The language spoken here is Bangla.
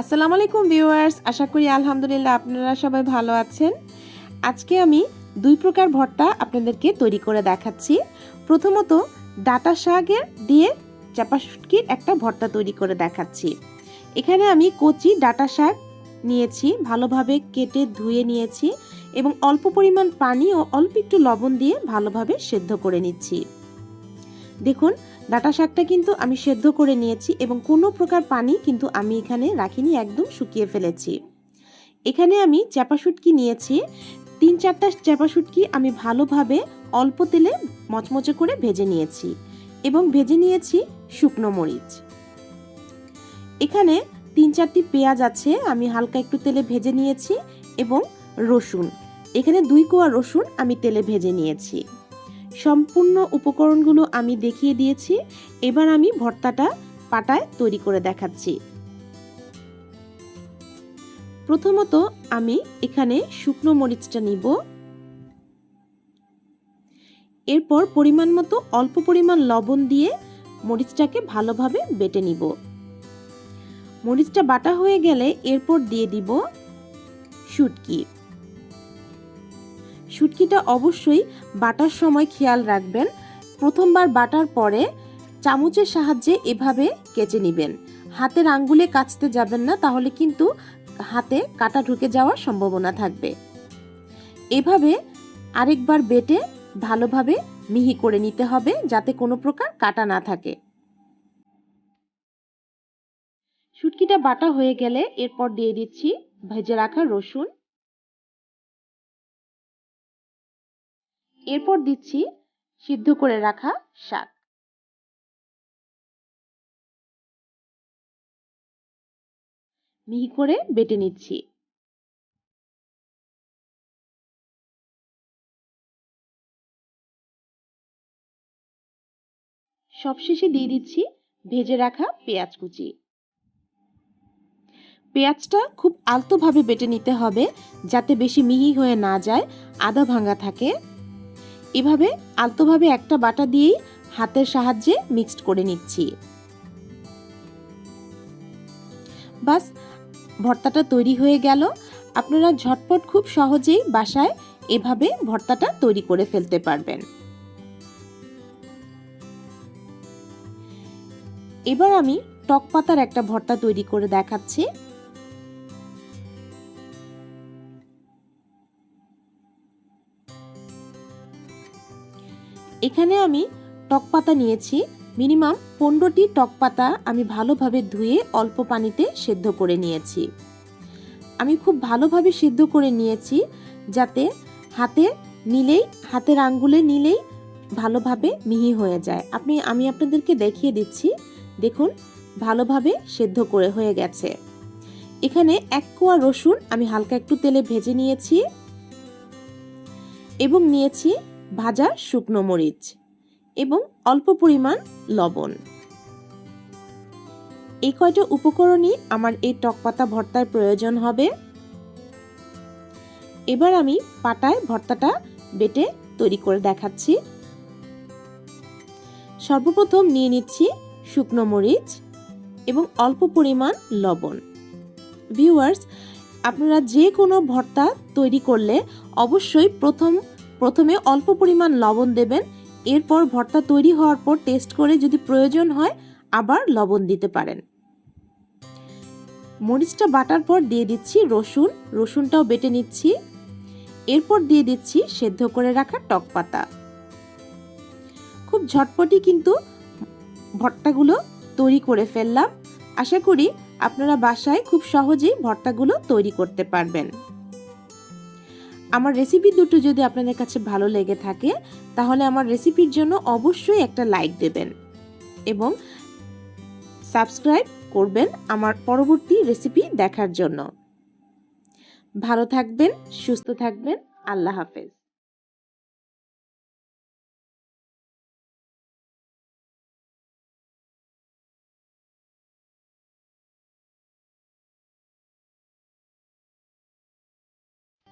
আসসালামু আলাইকুম ভিউয়ার্স, আশা করি আলহামদুলিল্লাহ আপনারা সবাই ভালো আছেন। আজকে আমি দুই প্রকার ভর্তা আপনাদেরকে তৈরি করে দেখাচ্ছি। প্রথমত ডাটা শাকের দিয়ে চাপা শুটকির একটা ভর্তা তৈরি করে দেখাচ্ছি। এখানে আমি কচি ডাটা শাক নিয়েছি, ভালোভাবে কেটে ধুয়ে নিয়েছি এবং অল্প পরিমাণ পানি ও অল্প একটু লবণ দিয়ে ভালোভাবে সেদ্ধ করে নিচ্ছি। দেখুন, ডাটা শাকটা কিন্তু আমি সেদ্ধ করে নিয়েছি এবং কোনো প্রকার পানি কিন্তু আমি এখানে রাখিনি, একদম শুকিয়ে ফেলেছি। এখানে আমি চ্যাপা শুটকি নিয়েছি। তিন চারটা চ্যাপা শুটকি আমি ভালোভাবে অল্প তেলে মচমচে করে ভেজে নিয়েছি এবং ভেজে নিয়েছি শুকনো মরিচ। এখানে তিন চারটি পেঁয়াজ আছে, আমি হালকা একটু তেলে ভেজে নিয়েছি এবং রসুন। এখানে দুই কোয়া রসুন আমি তেলে ভেজে নিয়েছি। সম্পূর্ণ উপকরণগুলো আমি দেখিয়ে দিয়েছি। এবার আমি ভর্তাটা পাটায় তৈরি করে দেখাচ্ছি। প্রথমত আমি এখানে শুকনো মরিচটা নিব। এরপর পরিমাণ মতো অল্প পরিমাণ লবণ দিয়ে মরিচটাকে ভালোভাবে বেটে নিব। মরিচটা বাটা হয়ে গেলে এরপর দিয়ে দিব শুটকি। শুটকিটা অবশ্যই বাটার সময় খেয়াল রাখবেন। প্রথমবার বাটার পরে চামচের সাহায্যে এভাবে কেচে নেবেন। হাতের আঙ্গুলে কাচতে যাবেন না, তাহলে কিন্তু হাতে কাটা ঢুকে যাওয়ার সম্ভাবনা থাকবে। এভাবে আরেকবার বেটে ভালোভাবে মিহি করে নিতে হবে যাতে কোনো প্রকার কাটা না থাকে। শুটকিটা বাটা হয়ে গেলে এরপর দিয়ে দিচ্ছি ভেজে রাখা রসুন। এরপর দিচ্ছি সিদ্ধ করে রাখা শাক। মিহি করে বেটে নিচ্ছি। সবশেষে দিয়ে দিচ্ছি ভেজে রাখা পেঁয়াজ কুচি। পেঁয়াজটা খুব আলতোভাবে বেটে নিতে হবে যাতে বেশি মিহি হয়ে না যায়, আদা ভাঙা থাকে। এভাবে আলতোভাবে একটা বাটা দিয়েই হাতের সাহায্যে মিক্সড করে নিচ্ছি। বাস, ভর্তাটা তৈরি হয়ে গেল। আপনারা ঝটপট খুব সহজেই বাসায় এভাবে ভর্তাটা তৈরি করে ফেলতে পারবেন। এবার আমি টক পাতার একটা ভর্তা তৈরি করে দেখাচ্ছি। এখানে আমি টক পাতা নিয়েছি। মিনিমাম পনেরোটি টক পাতা আমি ভালোভাবে ধুয়ে অল্প পানিতে সেদ্ধ করে নিয়েছি। আমি খুব ভালোভাবে সিদ্ধ করে নিয়েছি যাতে হাতে নিলেই, হাতের আঙ্গুলে নিলেই ভালোভাবে মিহি হয়ে যায়। আপনি, আমি আপনাদেরকে দেখিয়ে দিচ্ছি। দেখুন, ভালোভাবে সেদ্ধ করে হয়ে গেছে। এখানে এক কোয়া রসুন আমি হালকা একটু তেলে ভেজে নিয়েছি এবং নিয়েছি ভাজা শুকনো মরিচ এবং অল্প পরিমাণ লবণ। এই কয়টা উপকরণই আমার এই টক পাতা ভর্তার প্রয়োজন হবে। এবার আমি পাটায় ভর্তাটা বেটে তৈরি করে দেখাচ্ছি। সর্বপ্রথম নিয়ে নিচ্ছি শুকনো মরিচ এবং অল্প পরিমাণ লবণ। ভিউয়ার্স, আপনারা যে কোনো ভর্তা তৈরি করলে অবশ্যই প্রথম প্রথমে অল্প পরিমাণ লবণ দেবেন, এরপর ভর্তা তৈরি হওয়ার পর টেস্ট করে যদি প্রয়োজন হয়, আবার লবণ দিতে পারেন। মরিচটা বাটার পর দিয়ে দিচ্ছি রসুন, রসুনটাও বেটে নিচ্ছি। এরপর দিয়ে দিচ্ছি সেদ্ধ করে রাখা টক পাতা। খুব ঝটপটি কিন্তু ভর্তাগুলো তৈরি করে ফেললাম। আশা করি আপনারা বাসায় খুব সহজেই ভর্তাগুলো তৈরি করতে পারবেন। আমার রেসিপি দুটো যদি আপনাদের কাছে ভালো লেগে থাকে, তাহলে আমার রেসিপির জন্য অবশ্যই একটা লাইক দেবেন এবং সাবস্ক্রাইব করবেন আমার পরবর্তী রেসিপি দেখার জন্য। ভালো থাকবেন, সুস্থ থাকবেন, আল্লাহ হাফেজ।